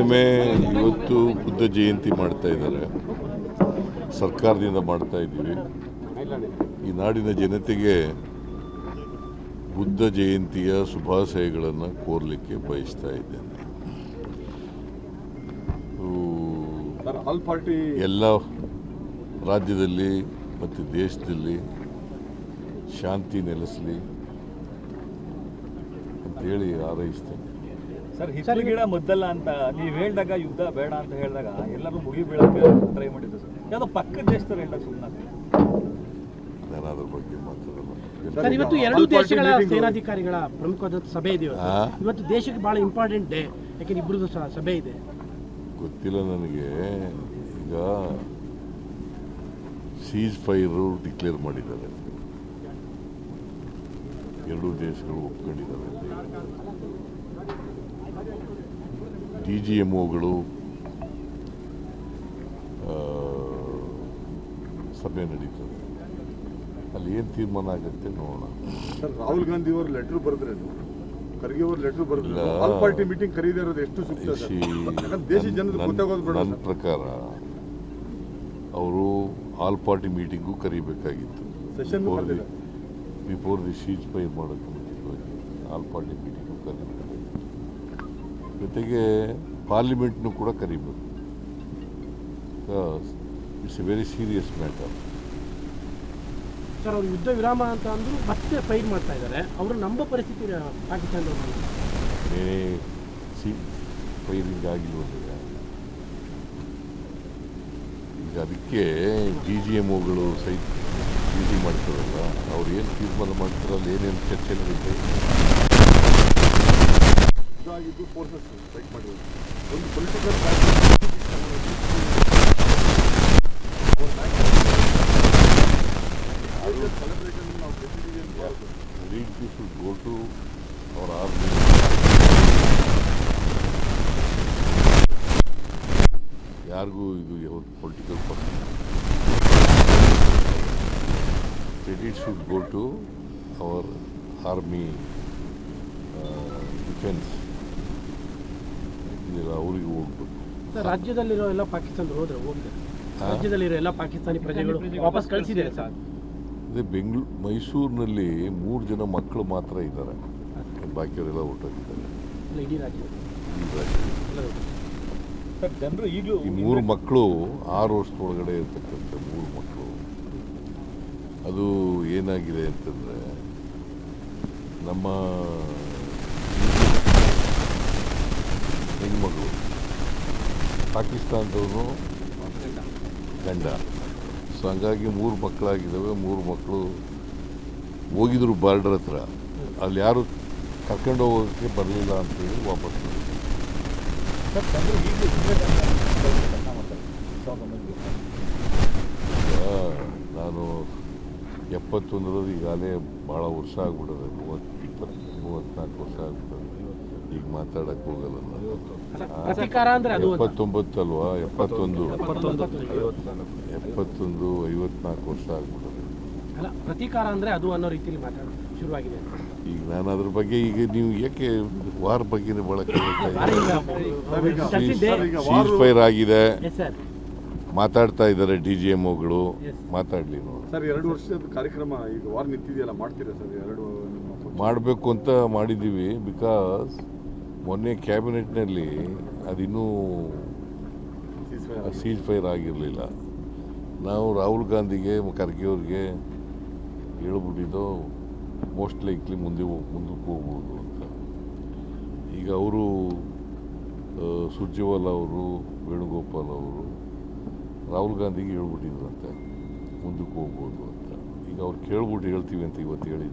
ಹುಣ್ಣಿಮೆ ಇವತ್ತು ಬುದ್ಧ ಜಯಂತಿ ಮಾಡ್ತಾ ಇದ್ದಾರೆ. ಸರ್ಕಾರದಿಂದ ಮಾಡ್ತಾ ಇದ್ದೀವಿ. ಈ ನಾಡಿನ ಜನತೆಗೆ ಬುದ್ಧ ಜಯಂತಿಯ ಶುಭಾಶಯಗಳನ್ನು ಕೋರಲಿಕ್ಕೆ ಬಯಸ್ತಾ ಇದ್ದೇನೆ. ಎಲ್ಲ ರಾಜ್ಯದಲ್ಲಿ ಮತ್ತು ದೇಶದಲ್ಲಿ ಶಾಂತಿ ನೆಲೆಸಲಿ ಅಂತೇಳಿ ಹಾರೈಸ್ತೇನೆ. ಸರ್ ಹಿತ್ಲು ಗಿಡ ಮದ್ದಲ್ಲ ಅಂತ ನೀವು ಹೇಳಿದಾಗ ಯುದ್ಧ ಬೇಡ ಅಂತ ಹೇಳಿದಾಗ ಎಲ್ಲರೂ ಮುಗಿ ಬೀಳಕ್ಕೆ ಟ್ರೈ ಮಾಡಿದ್ರು ಸರ್. ಯಾವುದೋ ಪಕ್ಕದ ದೇಶದವ್ರು ಹೇಳಿದಾಗ ಸುಮ್ಮನೆ ನಾನು ಅದ್ರ ಬಗ್ಗೆ ಮಾತಾಡಲ್ಲ ಸರ್ ಇವತ್ತು ಎರಡು ದೇಶಗಳ ಸೇನಾಧಿಕಾರಿಗಳ ಪ್ರಮುಖವಾದ ಸಭೆ ಇದೆ ಇವತ್ತು. ಇವತ್ತು ದೇಶಕ್ಕೆ ಬಹಳ ಇಂಪಾರ್ಟೆಂಟ್ ಡೇ ಯಾಕೆಂದ್ರೆ ಇಬ್ಬರದ್ದು ಸಭೆ ಇದೆ. ಗೊತ್ತಿಲ್ಲ ನನಗೆ. ಈಗ ಸೀಸ್ ಫೈರು ಡಿಕ್ಲೇರ್ ಮಾಡಿದ್ದಾರೆ. ಎರಡೂ ದೇಶಗಳು ಒಪ್ಕೊಂಡಿದ್ದಾರೆ. ಡಿ ಜಿ ಎಂ ಒಗಳು ಸಭೆ ನಡೀತದೆ. ಅಲ್ಲಿ ಏನು ತೀರ್ಮಾನ ಆಗುತ್ತೆ ನೋಡೋಣ. ಸರ್ ರಾಹುಲ್ ಗಾಂಧಿ ಅವರು ಲೆಟರ್ ಬರೆದ್ರೆ ಖರ್ಗೆ ಅವರು ಲೆಟರ್ ಬರೆದ್ರೆ ಆಲ್ ಪಾರ್ಟಿ ಮೀಟಿಂಗ್ ಕರೀದೇ ಇರೋದು ಎಷ್ಟು ಸೂಕ್ತ ದೇಶ ಜನರಿಗೆ ಗೊತ್ತಾಗೋದು ಬೇಡ ನನ್ನ ಪ್ರಕಾರ ಅವರು ಆಲ್ ಪಾರ್ಟಿ ಮೀಟಿಂಗು ಕರಿಬೇಕಾಗಿತ್ತು. ಬಿಫೋರ್ ದಿ ಶೀಜ್ ಮಾಡೋಕ್ಕೆ ಮುಂಚಿತವಾಗಿ ಆಲ್ ಪಾರ್ಟಿ ಮೀಟಿಂಗು ಕರಿಬೇಕಾಗಿತ್ತು ಜೊತೆಗೆ ಪಾರ್ಲಿಮೆಂಟ್ನು ಕೂಡ ಕರಿಬೇಕು. It's a very serious matter sir ಅವ್ರು ಯುದ್ಧ ವಿರಾಮ ಅಂತ ಅಂದರು ಮತ್ತೆ ಫೈರ್ ಮಾಡ್ತಾ ಇದ್ದಾರೆ. ಅವರು ನಂಬೋ ಪರಿಸ್ಥಿತಿ ಪಾಕಿಸ್ತಾನದವರು ಸಿ ಫೈರಿಂಗ್ ಆಗಿಲ್ವಲ್ಲ ಈಗ ಅದಕ್ಕೆ ಡಿ ಜಿ ಎಂ ಒಗಳು ಸಹಿತ ಡ್ಯೂಟಿ ಮಾಡ್ತಾರಲ್ಲ ಅವ್ರು ಏನು ತೀರ್ಮಾನ ಮಾಡ್ತಾರಲ್ಲ ಏನೇನು ಚರ್ಚೆ ನಡೀತೆ ಫೋರ್ಸಸ್ ಸ್ಟ್ರೈಕ್ ಮಾಡಿರೋದು ಒಂದು ಪೊಲಿಟಿಕಲ್ ನಾವು ಗೋ ಟು ಆರ್ಮಿ ಯಾರಿಗೂ ಇದು political person credit should go to our army defence ಅವರಿಗೆ ಹೋಗ್ಬೇಕು. ಸರ್ ರಾಜ್ಯದಲ್ಲಿರೋ ಎಲ್ಲ ಪಾಕಿಸ್ತಾನದವ್ರು ಹೋದ್ರೆ ಹೋಗಿದ್ದಾರೆ ರಾಜ್ಯದಲ್ಲಿರೋ ಎಲ್ಲ ಪಾಕಿಸ್ತಾನಿ ಪ್ರಜೆಗಳು ವಾಪಸ್ ಕಳಿಸಿದ್ದಾರೆ ಸರ್. ಅದೇ ಬೆಂಗಳೂರು ಮೈಸೂರಿನಲ್ಲಿ ಮೂರು ಜನ ಮಕ್ಕಳು ಮಾತ್ರ ಇದ್ದಾರೆ. ಬಾಕಿಯವರೆಲ್ಲ ಹೊರಟೋಗಿದ್ದಾರೆ ಇಡೀ ರಾಜ್ಯ. ಜನರು ಈಗಲೂ ಈ ಮೂರು ಮಕ್ಕಳು ಆರು ವರ್ಷದೊಳಗಡೆ ಇರ್ತಕ್ಕಂಥ ಮೂರು ಮಕ್ಕಳು ಅದು ಏನಾಗಿದೆ ಅಂತಂದರೆ ನಮ್ಮ ಹೆಣ್ಮಗಳು ಪಾಕಿಸ್ತಾನದವರು ಗಂಡ. ಸೊ ಹಂಗಾಗಿ ಮೂರು ಮಕ್ಕಳಾಗಿದ್ದಾವೆ ಮೂರು ಮಕ್ಕಳು ಹೋಗಿದ್ರು ಬಾರ್ಡರ್ ಹತ್ರ. ಅಲ್ಲಿ ಯಾರು ಕರ್ಕೊಂಡು ಹೋಗೋಕ್ಕೆ ಬರಲಿಲ್ಲ ಅಂತೇಳಿ ವಾಪಸ್ ನಾನು ಎಪ್ಪತ್ತೊಂದರಲ್ಲಿ ಈಗಾಗಲೇ ಭಾಳ ವರ್ಷ ಆಗ್ಬಿಡೋದು ಮೂವತ್ತು ಇಪ್ಪತ್ತು ಮೂವತ್ತ್ನಾಲ್ಕು ವರ್ಷ ಆಗ್ಬಿಡೋದು ಮಾತಾಡಕ್ಕೆ ಹೋಗಲ್ಲ ನಾನು. ಅಲ್ಲ, ಪ್ರತೀಕಾರ ಅಂದ್ರೆ ಅದು ಅಂತ. ಎಪ್ಪತ್ತೊಂಬತ್ತು ಅಲ್ವಾ? ಎಪ್ಪತ್ತೊಂದು. ಎಪ್ಪತ್ತೊಂದು. ಐವತ್ನಾಲ್ಕು ವರ್ಷ ಆಗ್ಬಿಡೋದು ಅಲ್ಲ ಪ್ರತೀಕಾರ ಅಂದ್ರೆ ಅದು ಅನ್ನೋ ರೀತಿಯಲ್ಲಿ ಮಾತಾಡೋದು ಶುರುವಾಗಿದೆ. ಈಗ ನಾನು ಅದ್ರ ಬಗ್ಗೆ ಈಗ ನೀವು ಯಾಕೆ ವಾರ್ ಬಗ್ಗೆನೇ ಈಗ ಸೀಸ್ ಫೈರ್ ಆಗಿದೆ. ಎಸ್ ಸರ್ ಮಾತಾಡ್ತಾ ಇದ್ದಾರೆ ಡಿ ಜಿ ಎಂ ಒಗಳು. ಮಾತಾಡಲಿ ನೋಡಿ ಸರ್ ಎರಡು ವರ್ಷದ ಕಾರ್ಯಕ್ರಮ ಈಗ ವಾರ್ ನಿಂತಿದೆಯಲ್ಲ ಮಾಡ್ತೀರಾ ಸರ್? ಎರಡು ಮಾಡಬೇಕು ಅಂತ ಮಾಡಿದ್ದೀವಿ ಬಿಕಾಸ್ ಮೊನ್ನೆ ಕ್ಯಾಬಿನೆಟ್ನಲ್ಲಿ ಅದಿನ್ನೂ. ಸೀಜ್ ಫೈರ್ ಆಗಿರಲಿಲ್ಲ. ನಾವು ರಾಹುಲ್ ಗಾಂಧಿಗೆ, ಖರ್ಗೆ ಅವ್ರಿಗೆ ಹೇಳ್ಬಿಟ್ಟಿದ್ದು ಮೋಸ್ಟ್ ಲೈಕ್ಲಿ ಮುಂದೆ ಮುಂದಕ್ಕೆ ಹೋಗ್ಬೋದು ಅಂತ. ಈಗ ಅವರು ಸುರ್ಜೇವಾಲ ಅವರು, ವೇಣುಗೋಪಾಲ್ ಅವರು ರಾಹುಲ್ ಗಾಂಧಿಗೆ ಹೇಳ್ಬಿಟ್ಟಿದ್ರಂತೆ, ಮುಂದಕ್ಕೆ ಹೋಗ್ಬೋದು ಅಂತ. ಈಗ ಅವ್ರು ಕೇಳ್ಬಿಟ್ಟು ಹೇಳ್ತೀವಿ ಅಂತ ಇವತ್ತು ಹೇಳಿದ್ದಾರೆ